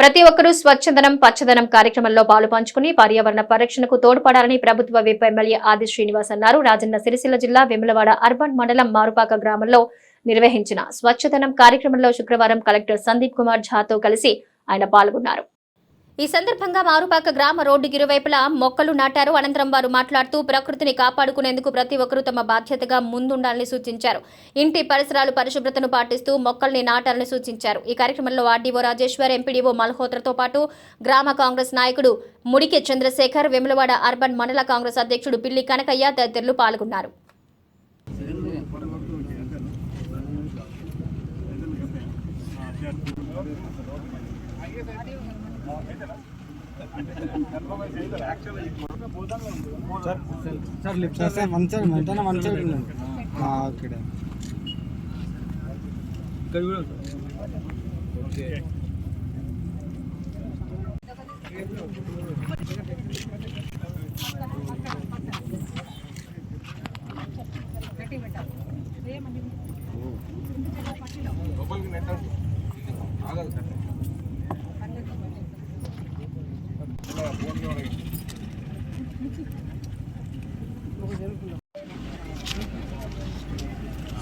ప్రతి ఒక్కరూ స్వచ్ఛదనం పచ్చదనం కార్యక్రమంలో పాలు పంచుకుని పర్యావరణ పరిరక్షణకు తోడ్పడాలని ప్రభుత్వ విప్ ఎమ్మెల్యే ఆది శ్రీనివాస్ అన్నారు. రాజన్న సిరిసిల్ల జిల్లా వెములవాడ అర్బన్ మండలం మారుపాక గ్రామంలో నిర్వహించిన స్వచ్ఛదనం కార్యక్రమంలో శుక్రవారం కలెక్టర్ సందీప్ కుమార్ ఝాతో కలిసి ఆయన పాల్గొన్నారు. ఈ సందర్భంగా మారుపాక గ్రామ రోడ్డు ఇరువైపులా మొక్కలు నాటారు. అనంతరం వారు మాట్లాడుతూ ప్రకృతిని కాపాడుకునేందుకు ప్రతి ఒక్కరూ తమ బాధ్యతగా ముందుండాలని సూచించారు. ఇంటి పరిసరాలు పరిశుభ్రతను పాటిస్తూ మొక్కల్ని నాటాలని సూచించారు. ఈ కార్యక్రమంలో ఆర్డీఓ రాజేశ్వర్ ఎంపీడీఓ మల్హోత్రతో పాటు గ్రామ కాంగ్రెస్ నాయకుడు ముడికి చంద్రశేఖర్ వెములవాడ అర్బన్ మండల కాంగ్రెస్ అధ్యక్షుడు పిల్లి కనకయ్య తదితరులు పాల్గొన్నారు. Sir lift sir sir one ఉండండి ఆ, ఇక్కడ ఇక్కడ కూడా ఓకే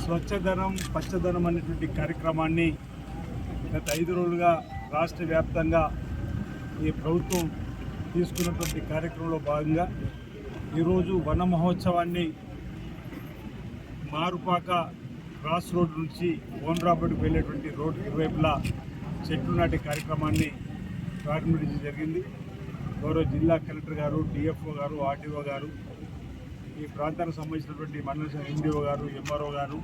స్వచ్ఛధనం పచ్చదనం అనేటువంటి కార్యక్రమాన్ని గత ఐదు రోజులుగా రాష్ట్ర వ్యాప్తంగా ఈ ప్రభుత్వం తీసుకున్నటువంటి కార్యక్రమంలో భాగంగా ఈరోజు వన మహోత్సవాన్ని మారుపాక క్రాస్ రోడ్ నుంచి ఓన్రాబడికి వెళ్ళేటువంటి రోడ్డు ఇరువైపులా చెట్లు నాటే కార్యక్రమాన్ని ప్రారంభించడం జరిగింది. గౌరవ జిల్లా కలెక్టర్ గారు డిఎఫ్ఓ గారు ఆర్టీఓ గారు ఈ ప్రాంతానికి సంబంధించినటువంటి మండల ఎండిఓ గారు ఎంఆర్ఓ గారు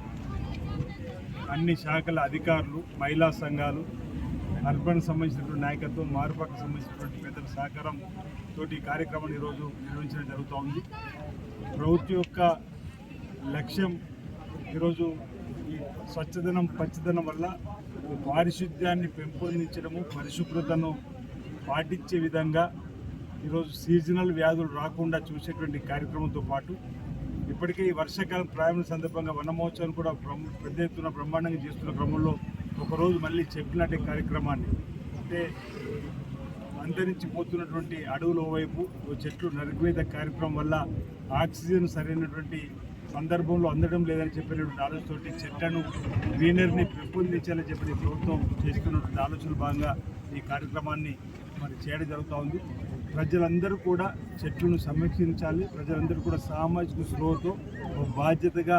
అన్ని శాఖల అధికారులు మహిళా సంఘాలు అర్బన్ సంబంధించినటువంటి నాయకత్వం మారుపాకు సంబంధించినటువంటి పెద్దల సహకారం తోటి ఈ కార్యక్రమాన్ని ఈరోజు నిర్వహించడం జరుగుతూ ఉంది. ప్రభుత్వం యొక్క లక్ష్యం ఈరోజు ఈ స్వచ్ఛదనం పచ్చదనం వల్ల పారిశుద్ధ్యాన్ని పెంపొందించడము పరిశుభ్రతను పాటించే విధంగా ఈరోజు సీజనల్ వ్యాధులు రాకుండా చూసేటువంటి కార్యక్రమంతో పాటు ఇప్పటికే ఈ వర్షాకాలం ప్రారంభ సందర్భంగా వన మహోత్సవం కూడా పెద్ద ఎత్తున బ్రహ్మాండంగా చేస్తున్న క్రమంలో ఒకరోజు మళ్ళీ చెట్లు నాటే కార్యక్రమాన్ని. అంటే అంతరించిపోతున్నటువంటి అడవుల వైపు ఓ చెట్లు నరికివేత కార్యక్రమం వల్ల ఆక్సిజన్ సరైనటువంటి సందర్భంలో అందడం లేదని చెప్పినటువంటి ఆలోచనతోటి చెట్లను గ్రీనరీని పెంపొందించాలని చెప్పి ప్రభుత్వం చేస్తున్నటువంటి ఆలోచన భాగంగా ఈ కార్యక్రమాన్ని మరి చేయడం జరుగుతూ ఉంది. ప్రజలందరూ కూడా చెట్లను సంరక్షించాలి. ప్రజలందరూ కూడా సామాజిక స్పృహతో బాధ్యతగా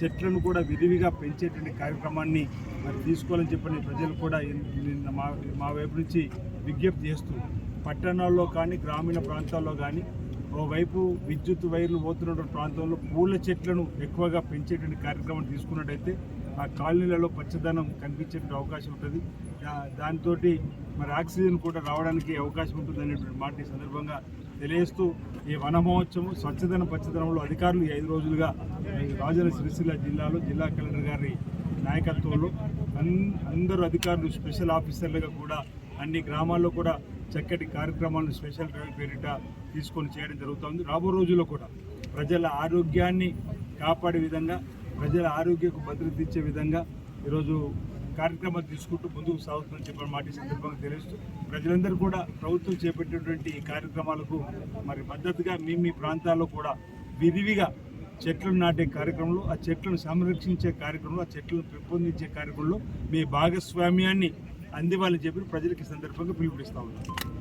చెట్లను కూడా విరివిగా పెంచేటువంటి కార్యక్రమాన్ని మరి తీసుకోవాలని చెప్పని ప్రజలు కూడా నిన్న మా మా వైపు నుంచి విజ్ఞప్తి చేస్తూ పట్టణాల్లో కానీ గ్రామీణ ప్రాంతాల్లో కానీ ఓవైపు విద్యుత్ వైర్లు పోతున్నటువంటి ప్రాంతంలో పూల చెట్లను ఎక్కువగా పెంచేటువంటి కార్యక్రమం తీసుకున్నట్టయితే ఆ కాలనీలలో పచ్చదనం కనిపించే అవకాశం ఉంటుంది. దాంతో మరి ఆక్సిజన్ కూడా రావడానికి అవకాశం ఉంటుంది అనేటువంటి మాట ఈ సందర్భంగా తెలియజేస్తూ ఈ వన మహోత్సవం స్వచ్ఛదనం పచ్చదనంలో అధికారులు ఐదు రోజులుగా రాజన సిరిసిల్ల జిల్లాలో జిల్లా కలెక్టర్ గారి నాయకత్వంలో అందరూ అధికారులు స్పెషల్ ఆఫీసర్లుగా కూడా అన్ని గ్రామాల్లో కూడా చక్కటి కార్యక్రమాలను స్పెషల్ డ్రైవ్ పేరిట తీసుకొని చేయడం జరుగుతుంది. రాబో రోజుల్లో కూడా ప్రజల ఆరోగ్యాన్ని కాపాడే విధంగా ప్రజల ఆరోగ్యకు భద్రత ఇచ్చే విధంగా ఈరోజు కార్యక్రమాలు తీసుకుంటూ ముందుకు సాగుతుందని చెప్పిన మాట సందర్భంగా తెలుస్తూ ప్రజలందరూ కూడా ప్రభుత్వం చేపట్టినటువంటి ఈ కార్యక్రమాలకు మరి మద్దతుగా మీ మీ ప్రాంతాల్లో కూడా విరివిగా చెట్లను నాటే కార్యక్రమంలో ఆ చెట్లను సంరక్షించే కార్యక్రమంలో ఆ చెట్లను పెంపొందించే కార్యక్రమంలో మీ భాగస్వామ్యాన్ని అందివ్వాలని చెప్పి ప్రజలకు సందర్భంగా పిలుపునిస్తా ఉన్నాను.